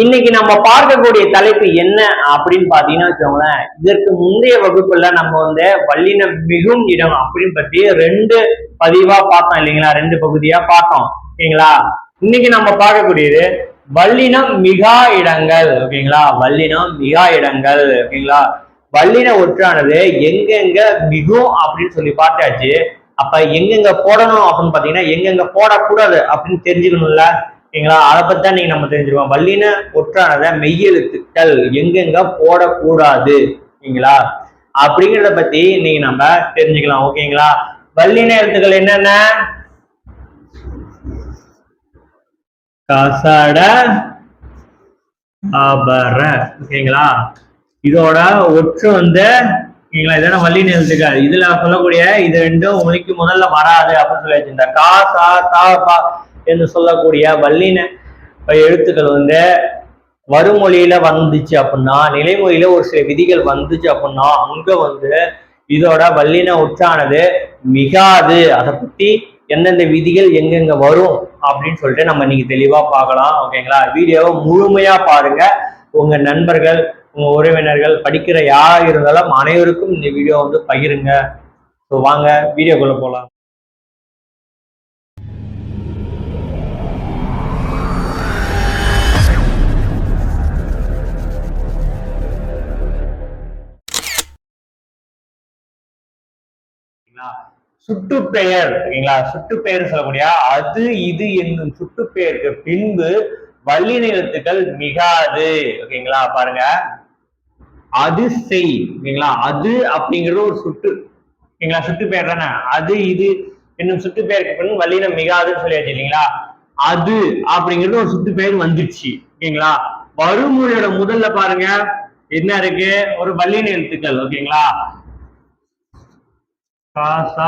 இன்னைக்கு நம்ம பார்க்கக்கூடிய தலைப்பு என்ன அப்படின்னு பாத்தீங்கன்னா வச்சுக்கோங்களேன் இதற்கு முந்தைய வகுப்புல நம்ம வந்து வல்லின மிகும் இடம் அப்படின்னு பத்தி ரெண்டு பதிவா பார்த்தோம் இல்லைங்களா? ரெண்டு பகுதியா பார்த்தோம். ஓகேங்களா? இன்னைக்கு நம்ம பார்க்கக்கூடியது வல்லினம் மிகா இடங்கள். ஓகேங்களா? வல்லினம் மிகா இடங்கள். ஓகேங்களா? வல்லின ஒற்றானது எங்கெங்க மிகும் அப்படின்னு சொல்லி பார்த்தாச்சு. அப்ப எங்கெங்க போடணும் அப்படின்னு பாத்தீங்கன்னா எங்கெங்க போடக்கூடாது அப்படின்னு தெரிஞ்சுக்கணும்ல. ஓகேங்களா? அதை பத்தி தான் நீங்க நம்ம தெரிஞ்சிருவோம் வல்லின ஒற்றானத மெய்யெழுத்துக்கள் எங்கெங்க போடக்கூடாது ஓகேங்களா? அப்படிங்கிறத பத்தி இன்னைக்கு நம்ம தெரிஞ்சுக்கலாம் ஓகேங்களா? வல்லின எழுத்துக்கள் என்னென்ன? கசட அபர ஓகேங்களா? இதோட ஒற்று வந்து ஓகேங்களா? இதான வல்லின எழுத்துக்கள். இதுல சொல்லக்கூடிய இது ரெண்டும் உங்களுக்கு முதல்ல வராது அப்படின்னு சொல்லி வச்சிருந்தா கா சா தா பா. என்று சொல்லக்கூடிய வல்லின எழுத்துக்கள் வந்து வறுமொழியில வந்துச்சு அப்படின்னா நிலைமொழியில ஒரு சில விதிகள் வந்துச்சு அப்படின்னா அங்க வந்து இதோட வல்லின உற்றானது மிகாது. அதை பத்தி எந்தெந்த விதிகள் எங்கெங்க வரும் அப்படின்னு சொல்லிட்டு நம்ம இன்னைக்கு தெளிவா பார்க்கலாம். ஓகேங்களா வீடியோவை முழுமையா பாருங்க. உங்க நண்பர்கள் உங்க உறவினர்கள் படிக்கிற யார் இருந்தாலும் அனைவருக்கும் இந்த வீடியோ வந்து பகிருங்க. ஸோ வாங்க வீடியோக்குள்ள போலாம். சுட்டுப்பெயர் ஓகேங்களா சுட்டுப்பெயர் சொல்லக்கூடிய அது இது என்னும் சுட்டுப்பெயருக்கு பின்பு வல்லின எழுத்துக்கள் மிகாது ஓகேங்களா? பாருங்க. அது செய் ஓகேங்களா? அது அப்படிங்கிறது ஒரு சுட்டு ஓகேங்களா? சுட்டுப்பெயர் தானே? அது இது என்னும் சுட்டுப்பெயருக்கு பின் வல்லினம் மிகாதுன்னு சொல்லியாச்சு இல்லைங்களா? அது அப்படிங்கிறது ஒரு சுட்டுப்பெயர் வந்துருச்சு ஓகேங்களா? வருமொழியோட முதல்ல பாருங்க. என்ன இருக்கு? ஒரு வல்லின எழுத்துக்கள் ஓகேங்களா? காசா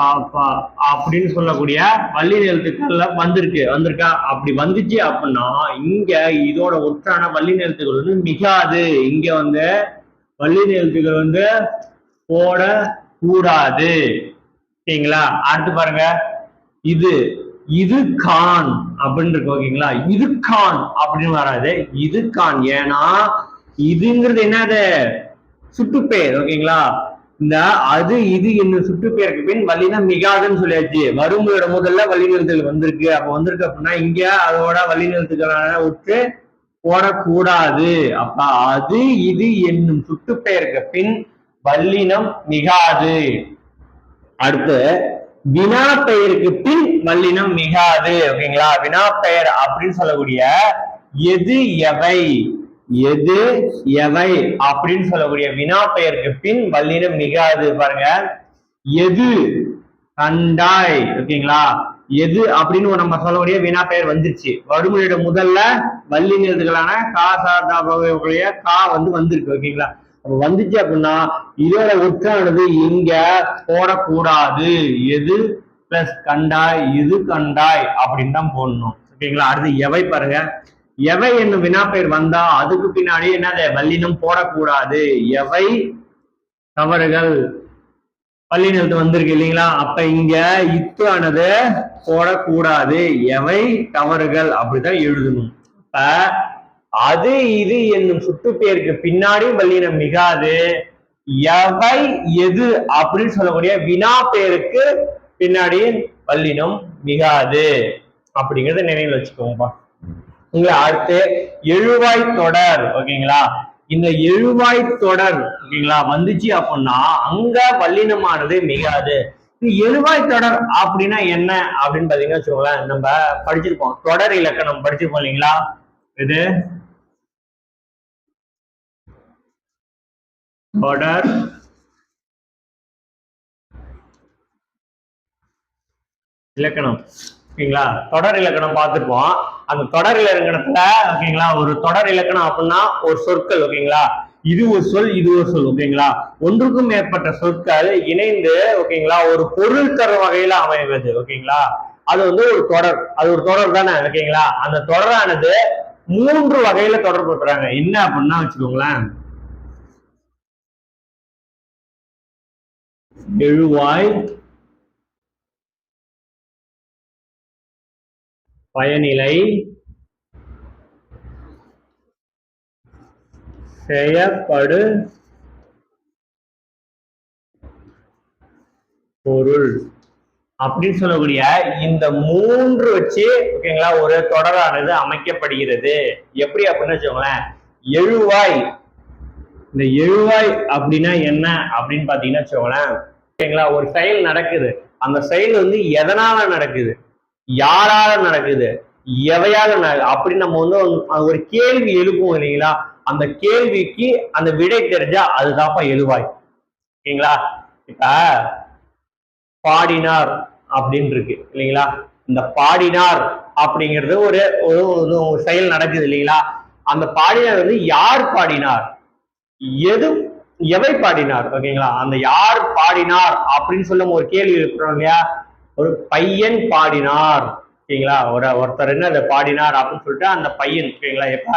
காப்பா அப்படின்னு சொல்லக்கூடிய வல்லின எழுத்துக்கள்ல வந்திருக்கு. வந்திருக்கா? அப்படி வந்துச்சு அப்படின்னா இங்க இதோட ஒற்றான வள்ளி எழுத்துக்கள் வந்து மிகாது. இங்க வந்து வல்லின எழுத்துக்கள் வந்து போட கூடாது ஓகேங்களா? அடுத்து பாருங்க. இது இது கான் அப்படின்னு இருக்கு ஓகேங்களா? இது கான் அப்படின்னு வராது. இது கான். ஏன்னா இதுங்கிறது என்னது? சுட்டுப்பேர் ஓகேங்களா? இந்த அது இது என்னும் சுட்டுப்பெயருக்கு பின் வல்லினம் மிகாதுன்னு சொல்லியாச்சு. வறுமையோட முதல்ல வல்லினத்துகள் வந்திருக்கு. அப்ப வந்திருக்கு அப்படின்னா இங்க அதோட வல்லினத்துக்களான விட்டு போடக்கூடாது. அப்ப அது இது என்னும் சுட்டுப்பெயருக்கு பின் வல்லினம் மிகாது. அடுத்து வினா பெயருக்கு பின் வல்லினம் மிகாது. ஓகேங்களா? வினா பெயர் அப்படின்னு சொல்லக்கூடிய எது எவை? எது எவை அப்படின்னு சொல்லக்கூடிய வினா பெயருக்கு பின் வல்லினம் மிகாது பாருங்க. எது கண்டாய். ஓகேங்களா? எது அப்படின்னு நம்ம சொல்லக்கூடிய வினா பெயர் வந்துருச்சு. வறுமையோட முதல்ல வல்லின கா சாதாபுடைய கா வந்து வந்திருக்கு. ஓகேங்களா? அப்ப வந்துச்சு அப்படின்னா இதோட உற்றானது இங்க போடக்கூடாது. எது பிளஸ் கண்டாய் இது கண்டாய் அப்படின்னு தான் போடணும். ஓகேங்களா? அடுத்து எவை பாருங்க. எவை என்னும் வினாப்பெயர் வந்தா அதுக்கு பின்னாடி என்னது? வல்லினம் போடக்கூடாது. எவை? தவறுகள். பள்ளினத்து வந்திருக்கு இல்லைங்களா? அப்ப இங்க இத்து ஆனது போடக்கூடாது. எவை? தவறுகள். அப்படிதான் எழுதணும். இப்ப அது இது என்னும் சுட்டுப்பெயருக்கு பின்னாடி வல்லினம் மிகாது. எவை? எது? அப்படின்னு சொல்லக்கூடிய வினா பெயருக்கு பின்னாடி வல்லினம் மிகாது. அப்படிங்கறத நினைவில் வச்சுக்கோங்கப்பா. உங்களை அடுத்து எழுவாய் தொடர் ஓகேங்களா? இந்த எழுவாய் தொடர் ஓகேங்களா வந்துச்சு அப்படின்னா அங்க வல்லினமானது மிகாது. இது எழுவாய் தொடர் அப்படின்னா என்ன அப்படின்னு பாத்தீங்கன்னா வச்சுக்கோங்களேன் நம்ம படிச்சிருப்போம். தொடர் இலக்கணம் படிச்சிருப்போம் இல்லைங்களா? இது தொடர் இலக்கணம் ஓகேங்களா? தொடர் இலக்கணம் பார்த்துருப்போம். அந்த தொடர் இலக்கணத்துல ஓகேங்களா ஒரு தொடர் இலக்கணம் அப்படின்னா ஒரு சொற்கள் ஓகேங்களா இது ஒரு சொல் இது ஒரு சொல் ஓகேங்களா ஒன்றுக்கும் மேற்பட்ட சொற்கள் இணைந்து ஓகேங்களா ஒரு பொருள் தரும் வகையில அமைவது ஓகேங்களா அது வந்து ஒரு தொடர். அது ஒரு தொடர் தானே ஓகேங்களா அந்த தொடரானது மூன்று வகையில தொடர்புறாங்க என்ன அப்படின்னா வச்சுக்கோங்களேன். எழுவாய் பயனிலை செய்யப்படு பொருள். அப்படின்னு சொல்லக்கூடிய இந்த மூன்று வச்சு ஓகேங்களா ஒரு தொடரானது அமைக்கப்படுகிறது. எப்படி அப்படின்னு வச்சுக்கோங்களேன். எழுவாய். இந்த எழுவாய் அப்படின்னா என்ன அப்படின்னு பாத்தீங்கன்னா வச்சுக்கோங்களேன். ஓகேங்களா ஒரு செயல் நடக்குது. அந்த செயல் வந்து எதனால நடக்குது? யாரால நடக்குது? எவையால நடக்குது? அப்படின்னு நம்ம வந்து ஒரு- கேள்வி எழுப்புவோம் இல்லைங்களா? அந்த கேள்விக்கு அந்த விடை தெரிஞ்சா அதுதான்ப்பா எழுவாய். ஓகேங்களா? இப்ப பாடினார் அப்படின்னு இருக்கு இல்லைங்களா? இந்த பாடினார் அப்படிங்கிறது ஒரு ஒரு ஒரு ஒரு செயல் நடக்குது இல்லைங்களா? அந்த பாடினார் வந்து யார் பாடினார்? எது எவை பாடினார்? ஓகேங்களா? அந்த யார் பாடினார் அப்படின்னு சொல்லும் ஒரு கேள்வி இருக்கிறோம் இல்லையா? ஒரு பையன் பாடினார். ஓகேங்களா? ஒரு ஒருத்தர் என்ன அதை பாடினார் அப்படின்னு சொல்லிட்டு அந்த பையன் ஓகேங்களா? எப்ப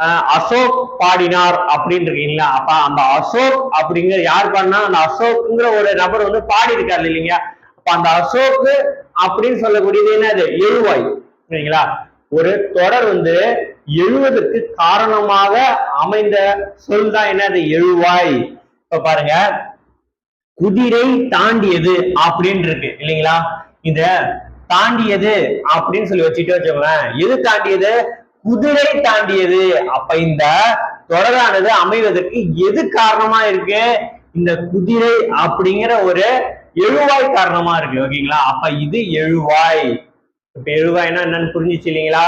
அஹ், அசோக் பாடினார் அப்படின்னு இருக்கீங்களா? அப்ப அந்த அசோக் அப்படிங்கிற யார் பாடினா அந்த அசோக்குங்கிற ஒரு நபர் வந்து பாடி இருக்காரு இல்லைங்க அப்ப அந்த அசோக் அப்படின்னு சொல்லக்கூடியது என்னது? எழுவாய். சரிங்களா ஒரு தொடர் வந்து எழுவதற்கு காரணமாக அமைந்த சொல் தான் என்னது? எழுவாய். இப்ப பாருங்க. குதிரை தாண்டியது அப்படின்னு இருக்கு இல்லைங்களா? இத தாண்டியது அப்படின்னு சொல்லி வச்சுட்டு வச்சோங்களேன் எது தாண்டியது? குதிரை தாண்டியது. அப்ப இந்த தொடரானது அமைவதற்கு எது காரணமா இருக்கு? இந்த குதிரை அப்படிங்கிற ஒரு எழுவாய் காரணமா இருக்கு. ஓகேங்களா? அப்ப இது எழுவாய். இப்ப எழுவாய்னா என்னன்னு புரிஞ்சுச்சு இல்லைங்களா?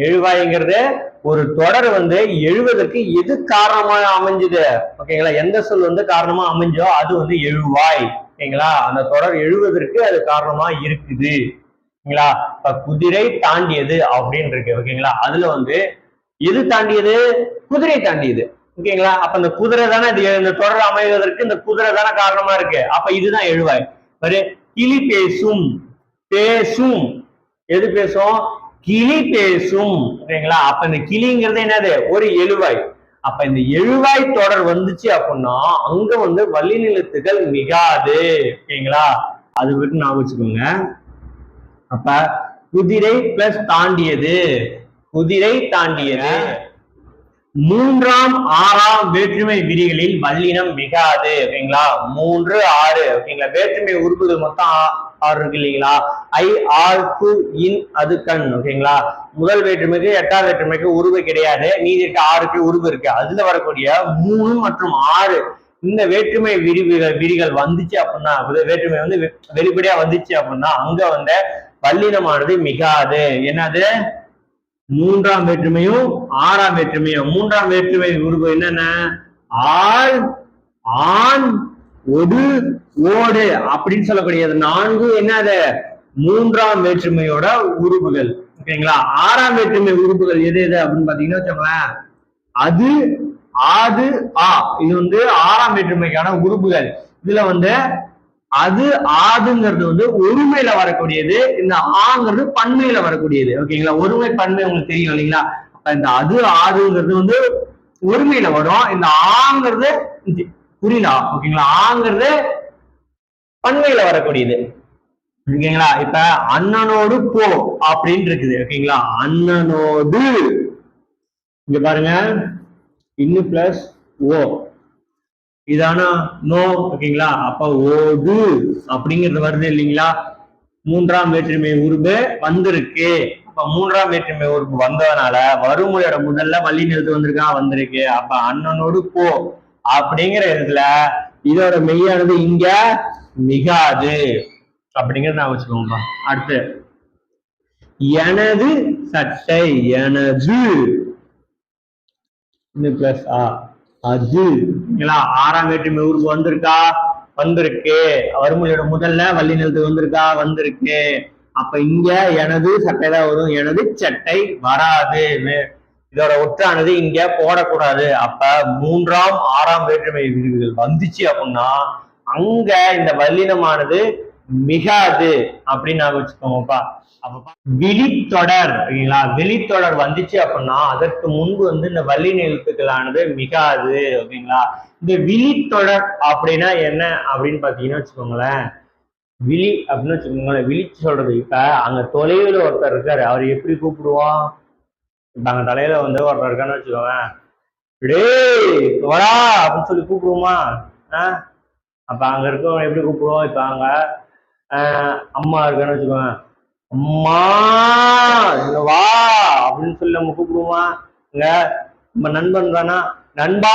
எழுவாய்ங்கிறது ஒரு தொடர் வந்து எழுவதற்கு எது காரணமா அமைஞ்சுது? ஓகேங்களா? எந்த சொல் வந்து காரணமா அமைஞ்சோ அது வந்து எழுவாய். ஓகேங்களா? அந்த தொடர் எழுவதற்கு அது காரணமா இருக்குது. ஓகேங்களா? இப்ப குதிரை தாண்டியது அப்படின்னு இருக்கு. ஓகேங்களா? அதுல வந்து எது தாண்டியது? குதிரை தாண்டியது. ஓகேங்களா? அப்ப இந்த குதிரை தானே இது இந்த தொடர் அமைவதற்கு இந்த குதிரை தானே காரணமா இருக்கு. அப்ப இதுதான் எழுவாய். ஒரு கிளி பேசும். பேசும். எது பேசும்? கிளி பேசும். ஓகேங்களா அப்ப இந்த கிளிங்கிறது என்னது? ஒரு எழுவாய். அப்ப இந்த எழுவாய் தொடர் வந்துச்சு அப்படின்னா அங்க வந்து வள்ளி நிலத்துகள் மிகாது. ஓகேங்களா? அது விட்டு நான் வச்சுக்கோங்க. அப்ப குதிரை பிளஸ் தாண்டியது. குதிரை தாண்டியது. மூன்றாம் ஆறாம் வேற்றுமை விதிகளில் வல்லினம் மிகாது. ஓகேங்களா? மூன்று ஆறு. ஓகேங்களா? வேற்றுமை உறுப்புகள் மொத்தம் ஆறு இருக்கு இல்லைங்களா ஐ ஆர் கு இன் அது கண். ஓகேங்களா? முதல் வேற்றுமைக்கு எட்டாம் வேற்றுமைக்கு உருவு கிடையாது. நீதி இருக்க ஆறுக்கு உருவு இருக்கு. அதுல வரக்கூடிய மூணு மற்றும் ஆறு இந்த வேற்றுமை விரிவுகள் விரிகள் வந்துச்சு அப்படின்னா வேற்றுமை வந்து வெ- வெளிப்படையா வந்துச்சு அப்படின்னா அங்க வந்து வல்லினமானது மிகாது. என்னது? மூன்றாம் வேற்றுமையும் ஆறாம் வேற்றுமையும். மூன்றாம் வேற்றுமை உருவு என்னென்ன? ஆள் ஆண் ஒடு ஓடு அப்படின்னு சொல்லக்கூடியது. நான்கு என்னது மூன்றாம் வேற்றுமையோட உறுப்புகள். ஓகேங்களா? ஆறாம் வேற்றுமை உறுப்புகள் எது எது அப்படின்னு பாத்தீங்கன்னா வச்சுக்கோங்களேன். அது ஆது ஆ. இது வந்து ஆறாம் வேற்றுமைக்கான உறுப்புகள். இதுல வந்து அது ஆதுங்கிறது வந்து ஒருமையில வரக்கூடியது. இந்த ஆங்கிறது பன்மையில வரக்கூடியது. ஓகேங்களா? ஒருமை பன்மை உங்களுக்கு தெரியும் இல்லைங்களா? அப்ப இந்த அது ஆதுங்கிறது வந்து ஒருமையில வரும். இந்த ஆங்கிறது புரியுதா? புரியல ஓகேங்களா? ஆங்கிறது பண்மையில வரக்கூடியது. ஓகேங்களா? இப்ப அண்ணனோடு போ அப்படின்னு இருக்குது. ஓகேங்களா? அண்ணனோடு. இங்க பாருங்க. இன்னு பிளஸ் ஓ. இதானா? நோ. ஓகேங்களா? அப்ப ஓடு அப்படிங்கிறது வருது இல்லைங்களா? மூன்றாம் வேற்றுமை உருபு வந்திருக்கு. அப்ப மூன்றாம் வேற்றுமை உருபு வந்ததுனால வறுமொழியோட முதல்ல வள்ளி நிறுத்து வந்திருக்கா? வந்திருக்கு. அப்ப அண்ணனோடு போ. அப்படிங்கிற இடத்துல இதோட மெய்யானது இங்க மிகாது. அப்படிங்கறத நான் வச்சுக்கோங்கப்பா. அடுத்து எனது சட்டை எனது. இன்னும் பிளஸ் ஆ? அது. ஆறாம் வேற்றுமை ஊருக்கு வந்திருக்கா? வந்திருக்கு. வறுமொழியோட முதல்ல வள்ளி நிலத்துக்கு வந்திருக்கா? வந்திருக்கு. அப்ப இங்க எனது சட்டை தான் வரும். எனது சட்டை வராது. இதோட ஒற்றானது இங்க போடக்கூடாது. அப்ப மூன்றாம் ஆறாம் வேற்றுமை விரிவுகள் வந்துச்சு அப்படின்னா அங்க இந்த வல்லினமானது மிகாது அப்படின்னு நாங்க வச்சுக்கோங்கப்பா. அப்ப விழித்தொடர் ஓகேங்களா விழித்தொடர் வந்துச்சு அப்படின்னா அதற்கு முன்பு வந்து இந்த வள்ளி எழுத்துக்களானது மிகாது ஓகேங்களா இந்த விழித்தொடர் அப்படின்னா என்ன அப்படின்னு பாத்தீங்கன்னா வச்சுக்கோங்களேன். விழி அப்படின்னு வச்சுக்கோங்களேன். விழிச்சு சொல்றது இப்ப அங்க தொலைவில் ஒருத்தர் இருக்காரு. அவர் எப்படி கூப்பிடுவான்? இப்போ அங்கே தலையில வந்து ஒருத்தர் இருக்கான்னு வச்சுக்கோங்க டேய் வரா அப்படின்னு சொல்லி கூப்பிடுவோமா? ஆ? அப்ப அங்க இருக்கவங்க எப்படி கூப்பிடுவோம்? இப்ப அங்க அம்மா இருக்கான்னு வச்சுக்கோங்க அம்மா இங்க வா அப்படின்னு சொல்லி நம்ம கூப்பிடுவோமா? இங்க நம்ம நண்பன் தானா? நண்பா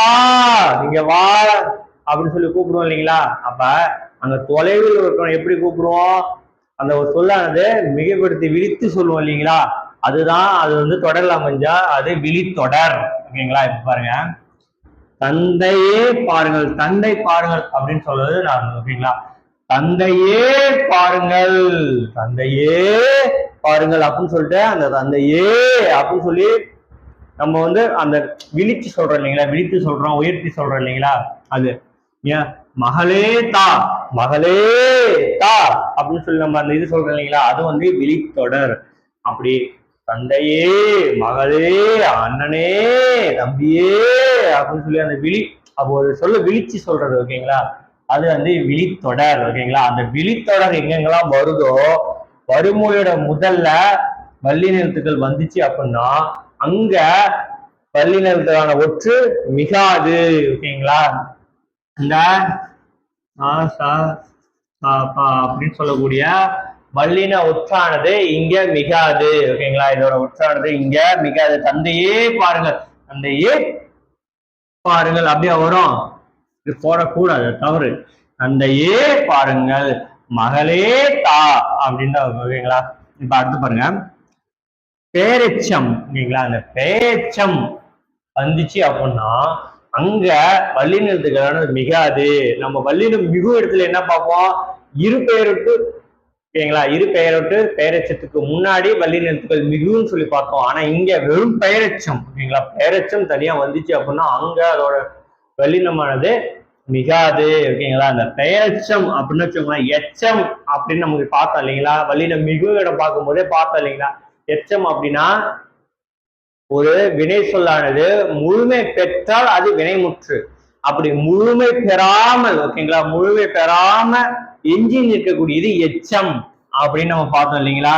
இங்க வா அப்படின்னு சொல்லி கூப்பிடுவோம் இல்லைங்களா? அப்ப அங்க தொலைவில் இருக்கிறவன் எப்படி கூப்பிடுவோம்? அந்த ஒரு சொல்லானது மிகப்படுத்தி விழித்து சொல்லுவோம் இல்லைங்களா? அதுதான் அது வந்து தொடர்ல அமைஞ்சா அது விழித்தொடர் ஓகேங்களா? இப்ப பாருங்க. தந்தையே பாருங்கள் தந்தை பாருங்கள் அப்படின்னு சொல்றது நான் ஓகேங்களா? தந்தையே பாருங்கள் தந்தையே பாருங்கள் அப்படின்னு சொல்லிட்டு அந்த தந்தையே அப்படின்னு சொல்லி நம்ம வந்து அந்த விழிச்சு சொல்றோம் இல்லைங்களா? விழித்து சொல்றோம் உயர்த்தி சொல்றோம் இல்லைங்களா? அது ஏன்? மகளே தா மகளே தா அப்படின்னு சொல்லி நம்ம அந்த இது சொல்றோம் இல்லைங்களா? அது வந்து விழித்தொடர். அப்படி தந்தையே மகளே அண்ணனே தம்பியே அப்படின்னு சொல்லி அந்த விழி அப்போ ஒரு சொல்ல விழிச்சு சொல்றது ஓகேங்களா? அது வந்து விழித்தொடர் ஓகேங்களா? அந்த விழித்தொடர் எங்கெங்கெல்லாம் வருதோ வறுமொழியோட முதல்ல வள்ளி வந்துச்சு அப்படின்னா அங்க வள்ளி ஒற்று மிகாது ஓகேங்களா? இந்த ஆ, அப்படின்னு சொல்லக்கூடிய வல்லின ஒற்றானது இங்க மிகாது. ஓகேங்களா இதோட ஒற்றானது இங்க மிகாது. தந்தையே பாருங்கள். தந்தையே பாருங்கள். அப்படியே வரும்? இது போடக்கூடாது. தவறு. தந்தையே பாருங்கள். மகளே தா அப்படின்னு தான் ஓகேங்களா? இப்ப அடுத்து பாருங்க. பேரெச்சம் ஓகேங்களா? அந்த பேச்சம் வந்துச்சு அப்படின்னா அங்க வல்லினத்துக்கான மிகாது. நம்ம வல்லினம் மிகு இடத்துல என்ன பார்ப்போம்? இரு பெயருக்கு ஓகேங்களா? இரு பெயரொட்டு பெயரெச்சத்துக்கு முன்னாடி வல்லினத்துக்கள் மிகுன்னு சொல்லி பார்த்தோம். ஆனா இங்க வெறும் பெயரெச்சம் ஓகேங்களா? பெயரச்சம் தனியா வந்துச்சு அப்படின்னா அங்க அதோட வல்லினமானது மிகாது ஓகேங்களா? அந்த பெயரச்சம் அப்படின்னு வச்சோம்னா எச்சம் அப்படின்னு நமக்கு பார்த்தோம் இல்லைங்களா? வல்லினம் மிகு இடம் பார்க்கும்போதே பார்த்தோம் இல்லைங்களா? எச்சம் அப்படின்னா ஒரு வினை சொல்லானது முழுமை பெற்றால் அது வினைமுற்று. அப்படி முழுமை பெறாமல் ஓகேங்களா முழுமை பெறாம எஞ்சி நிற்கக்கூடியது எச்சம் அப்படின்னு நம்ம பார்த்தோம் இல்லைங்களா?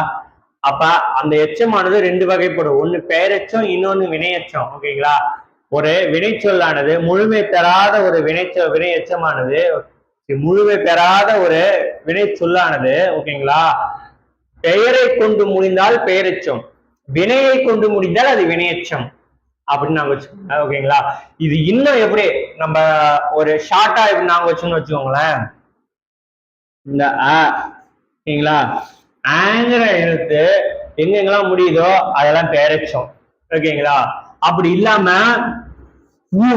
அப்ப அந்த எச்சமானது ரெண்டு வகைப்படும். ஒண்ணு பெயரெச்சம் இன்னொன்னு வினையச்சம் ஓகேங்களா ஒரு வினைச்சொல்லானது முழுமை பெறாத ஒரு வினைச்சொ வினை எச்சமானது முழுமை பெறாத ஒரு வினை சொல்லானது ஓகேங்களா பெயரை கொண்டு முடிந்தால் பெயரெச்சம் வினையை கொண்டு முடிந்தால் அது வினையச்சம். அப்படின்னு நாங்க வச்சுக்கோங்க ஓகேங்களா இது இன்னும் எப்படி? நம்ம ஒரு ஷார்ட்டா இப்படி நாங்க வச்சோம்னு வச்சுக்கோங்களேன். இந்த ஓகேங்களா ஆங்கிற எழுத்து எங்கெங்கெல்லாம் முடியுதோ அதெல்லாம் பெயரெச்சம் ஓகேங்களா அப்படி இல்லாம ஊ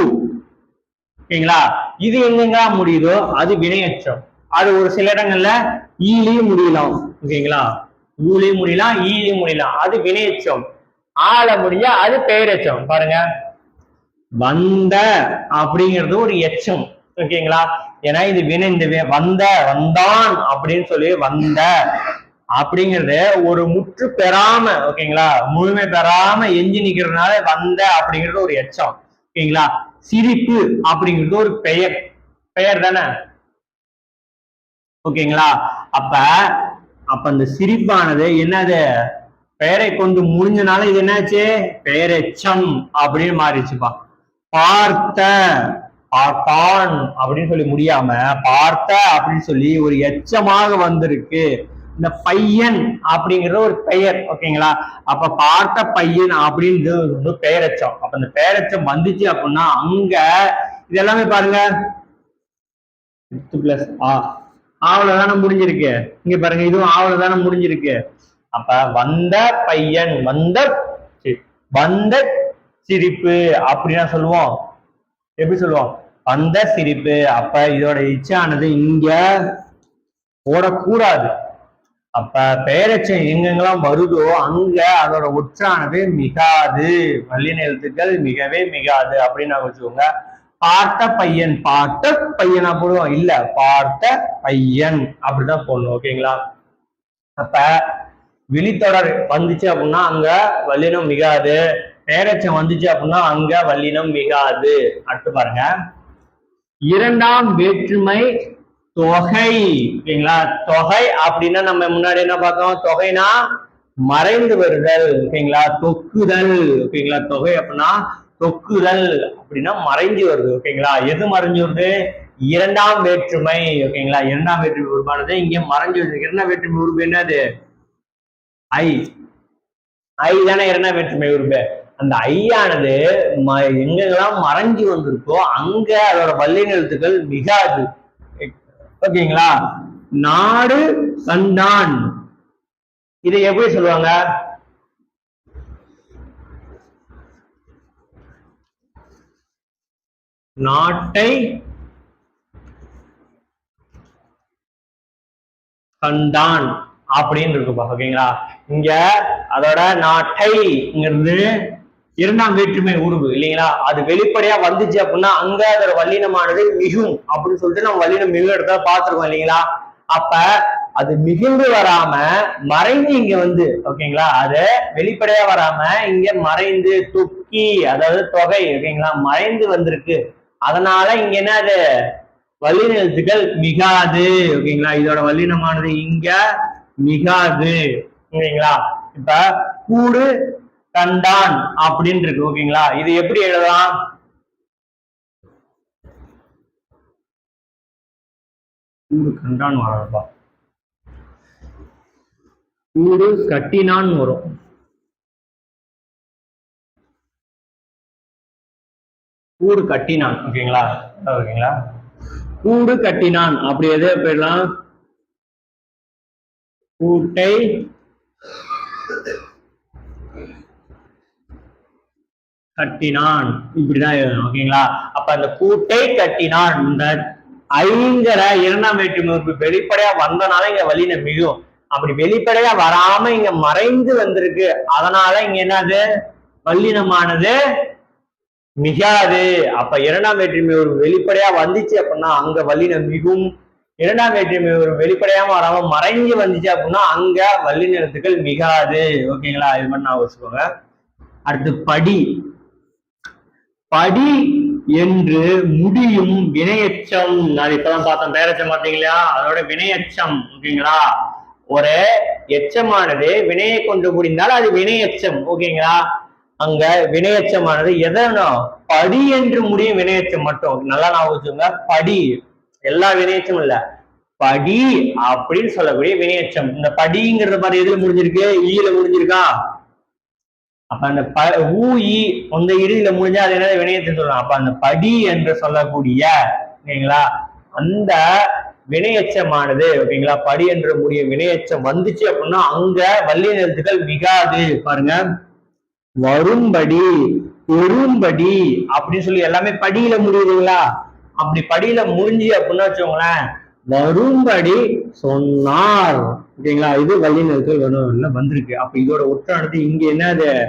ஓகேங்களா இது எங்கெங்கெல்லாம் முடியுதோ அது வினையச்சம். அது ஒரு சில இடங்கள்ல ஈலையும் முடியலாம் ஓகேங்களா ஊலையும் முடியலாம் ஈலையும் முடியலாம். அது வினையச்சம். ஆள முடியா அது பெயரெச்சம் பாருங்க. வந்த அப்படிங்கிறது ஒரு எச்சம். ஓகேங்களா? ஏன்னா இது வினை இந்த வந்த வந்தான் அப்படின்னு சொல்லி வந்த அப்படிங்கிறது ஒரு முற்று பெறாம ஓகேங்களா? முழுமை பெறாம எஞ்சி நிக்கிறதுனால வந்த அப்படிங்கிறது ஒரு எச்சம். ஓகேங்களா? சிரிப்பு அப்படிங்கிறது ஒரு பெயர். பெயர் தானே? ஓகேங்களா? அப்ப அப்ப அந்த சிரிப்பானது என்னது? பெயரை கொண்டு முடிஞ்சனால இது என்னாச்சு? பெயரெச்சம் அப்படின்னு மாறிடுச்சுப்பா. பார்த்த பார்த்தான் அப்படின்னு சொல்லி முடியாம பார்த்த அப்படின்னு சொல்லி ஒரு எச்சமாக வந்திருக்கு. இந்த பையன் அப்படிங்கிறது ஒரு பெயர் ஓகேங்களா? அப்ப பார்த்த பையன் அப்படின்றது வந்து பெயரெச்சம் அப்ப இந்த பெயரச்சம் வந்துச்சு அப்படின்னா அங்க இது எல்லாமே பாருங்க. பிளஸ் ஆ. ஆவல தானே முடிஞ்சிருக்கு. இங்க பாருங்க இதுவும் ஆவல தானே முடிஞ்சிருக்கு. அப்ப வந்த பையன் வந்த வந்த சிரிப்பு அப்படின்னா சொல்லுவோம். எப்படி சொல்லுவோம்? வந்த சிரிப்பு. அப்ப இதோட இச்சானது இங்க ஓடக்கூடாது. அப்ப பெயரச்சம் எங்கெங்கெல்லாம் வருதோ அங்க அதோட ஒற்றானது மிகாது. வல்லின எழுத்துக்கள் மிகவே மிகாது அப்படின்னு நான் வச்சுக்கோங்க. பார்த்த பையன் பார்த்த பையனா போடுவோம். இல்ல பார்த்த பையன் அப்படிதான் போடணும் ஓகேங்களா அப்ப விழித்தொடர் வந்துச்சு அப்படின்னா அங்க வல்லினம் மிகாது. பெயரச்சம் வந்துச்சு அப்படின்னா அங்க வல்லினம் மிகாது. அடுத்து பாருங்க. இரண்டாம் வேற்றுமை தொகை. ஓகேங்களா? தொகை அப்படின்னா நம்ம முன்னாடி என்ன பார்த்தோம்? தொகைனா மறைந்து வருதல். ஓகேங்களா? தொக்குதல். ஓகேங்களா? தொகை அப்படின்னா தொக்குதல் அப்படின்னா மறைஞ்சு வருது. ஓகேங்களா? எது மறைஞ்சு வருது? இரண்டாம் வேற்றுமை. ஓகேங்களா? இரண்டாம் வேற்றுமை உருவானது. இங்கே மறைஞ்சு வருது இரண்டாம் வேற்றுமை உருவு என்னது ஐ. ஐ தானே இரண்டாம் வேற்றுமை உருவு அந்த ஐயானது ம எங்கெல்லாம் மறைஞ்சு வந்திருக்கோ அங்க அதோட வல்லின எழுத்துக்கள் மிகாது ஓகேங்களா? நாடு கண்டான். இதை எப்படி சொல்லுவாங்க? நாட்டை கண்டான். அப்படின்னு இருக்குப்பா ஓகேங்களா இங்க அதோட நாட்டைங்கிறது இரண்டாம் வேற்றுமை உருவு இல்லைங்களா? அது வெளிப்படையா வந்துச்சு அப்படின்னா அங்க அதோட வல்லினமானது மிகும் அப்படின்னு சொல்லிட்டு நம்ம வல்லினம் மிக இடத்துல பார்த்திருக்கோம் இல்லைங்களா? அப்ப அது மிகுந்து வராம மறைந்து இங்க வந்து ஓகேங்களா? அது வெளிப்படையா வராம இங்க மறைந்து துக்கி அதாவது தொகை ஓகேங்களா? மறைந்து வந்திருக்கு. அதனால இங்க என்னது வல்லின எழுத்துக்கள் மிகாது ஓகேங்களா? இதோட வல்லினமானது இங்க மிகாது. ஓகேங்களா இப்ப கூடு கண்டான் அப்படின்னு இருக்கு ஓகேங்களா? இது எப்படி எழுதலாம்? கூடு கண்டான் வரப்பா கூடு கட்டினான் வரும். கூடு கட்டினான் ஓகேங்களா? ஓகேங்களா? கூடு கட்டினான் அப்படி எதே போயிடலாம். கூட்டை கட்டினான். இப்படிதான் எழுதணும் ஓகேங்களா? அப்ப அந்த கூட்டை கட்டினான். இந்த ஐங்கிற இரண்டாம் வேற்றுமை உறுப்பு வெளிப்படையா வந்தனால இங்க வலின மிகும். அப்படி வெளிப்படையா வராம இங்க மறைந்து வந்திருக்கு. அதனால இங்க என்னது? வல்லினமானது மிகாது. அப்ப இரண்டாம் வேற்றுமை ஒரு வெளிப்படையா வந்துச்சு அப்படின்னா அங்க வல்லினம் மிகும். இரண்டாம் வேற்றுமை ஒரு வெளிப்படையாம வராம மறைஞ்சு வந்துச்சு அப்படின்னா அங்க வல்லின மிகாது. ஓகேங்களா இது மாதிரி நான் வச்சுக்கோங்க. அடுத்து படி. படி என்று முடியும் வினையச்சம். நான் இப்பதான் பார்த்தோம் பேரச்சம் பார்த்தீங்களா அதோட வினையச்சம். ஓகேங்களா ஒரு எச்சமானது வினையை கொண்டு முடிந்தால் அது வினையச்சம். ஓகேங்களா அங்க வினையச்சமானது எதனோ? படி என்று முடியும் வினையச்சம் மட்டும். நல்லா நான் வச்சுங்க படி. எல்லா வினையச்சமும் இல்ல. படி அப்படின்னு சொல்லக்கூடிய வினையச்சம் இந்த படிங்கிறத மாதிரி எதுல முடிஞ்சிருக்கு? ஈல முடிஞ்சிருக்கா? அப்ப அந்த ப ஊ இ அந்த இறுதியில முடிஞ்சா அது என்ன வினையத்தை சொல்லலாம். அப்ப அந்த படி என்று சொல்லக்கூடிய ஓகேங்களா? அந்த வினையச்சமானது ஓகேங்களா? படி என்று முடிய வினையச்சம் வந்துச்சு அப்படின்னா அங்க வள்ளி எழுத்துக்கள் மிகாது. பாருங்க. வரும்படி பெரும்படி அப்படின்னு சொல்லி எல்லாமே படியில முடியுதுங்களா? அப்படி படியில முடிஞ்சு அப்படின்னு வச்சுக்கோங்களேன் வரும்படி சொன்னார். ஓகேங்களா? இது வல்லினர்கள் வருவதில் வந்திருக்கு. அப்ப இதோட ஒற்றானது இங்க என்னது?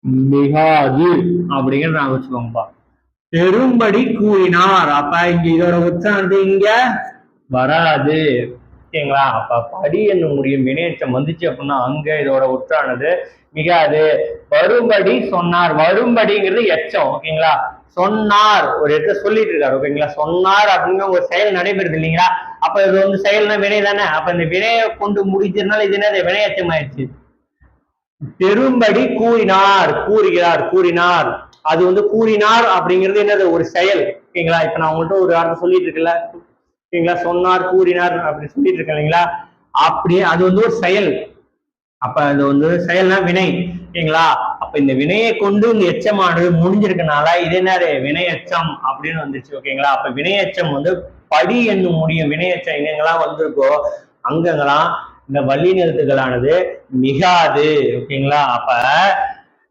மிகாது அப்படிங்கிற நான் வச்சுக்கோங்கப்பா. பெரும்படி கூறினார். அப்ப இங்க இதோட ஒற்றானது இங்க? வராது. ஓகேங்களா? அப்ப படி என்னும் முடியும். வினையச்சம் வந்துச்சு அப்படின்னா அங்க இதோட ஒற்றானது மிகாது. வரும்படி சொன்னார். வரும்படிங்கிறது எச்சம் ஓகேங்களா? சொன்னார். ஒரு இடத்த சொல்லிட்டு இருக்காரு ஓகேங்களா? சொன்னார் அப்படிங்கிற ஒரு செயல் நடைபெறுது இல்லைங்களா? அப்ப இது வந்து செயல்னா வினை தானே? அப்ப இந்த வினையை கொண்டு முடிச்சதுனால இது என்ன வினையச்சம் ஆயிடுச்சு. பெரும்படி கூறினார். கூறுகிறார் கூறினார். அது வந்து கூறினார் அப்படிங்கிறது என்னது? ஒரு செயல் ஓகேங்களா? இப்ப நான் உங்கள்கிட்ட ஒரு வார்த்தை சொல்லிட்டு இருக்கல ஓகேங்களா? சொன்னார் கூறினார் அப்படி சொல்லிட்டு இருக்கேன் இல்லைங்களா? அப்படியே அது வந்து ஒரு செயல். அப்ப அது வந்து செயல்னா வினை ஓகேங்களா? அப்ப இந்த வினையை கொண்டு இந்த எச்சமானது முடிஞ்சிருக்கனால இது என்னது? வினையச்சம் அப்படின்னு வந்துருச்சு ஓகேங்களா? அப்ப வினையச்சம் வந்து படி என்னும் முடியும். வினையச்சம் எங்கெங்கெல்லாம் வந்திருக்கோ அங்கங்கெல்லாம் இந்த வள்ளி நிறுத்துகளானது மிகாது ஓகேங்களா? அப்ப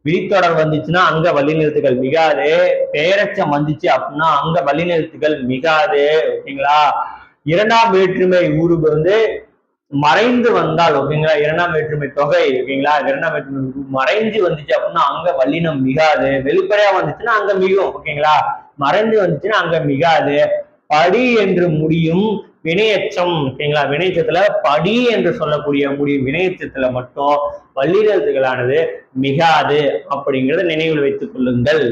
விழித்தொடர் வந்துச்சுன்னா அங்க வள்ளி மிகாது. பெயரச்சம் வந்துச்சு அப்படின்னா அங்க வள்ளி மிகாது. ஓகேங்களா? இரண்டாம் வேற்றுமை ஊருக்கு வந்து மறைந்து வந்தால் ஓகேங்களா? இரண்டாம் வேற்றுமை தொகை ஓகேங்களா? இரண்டாம் வேற்றுமை மறைஞ்சு வந்துச்சு அப்படின்னா அங்க வல்லினம் மிகாது. வெளிப்படையா வந்துச்சுன்னா அங்க மிகும் ஓகேங்களா? மறைஞ்சு வந்துச்சுன்னா அங்க மிகாது. படி என்று முடியும் வினையச்சம் ஓகேங்களா? வினையச்சத்துல படி என்று சொல்லக்கூடிய முடியும். வினையச்சத்துல மட்டும் வள்ளிரத்துகளானது மிகாது அப்படிங்கிறத நினைவில் வைத்துக் கொள்ளுங்கள்.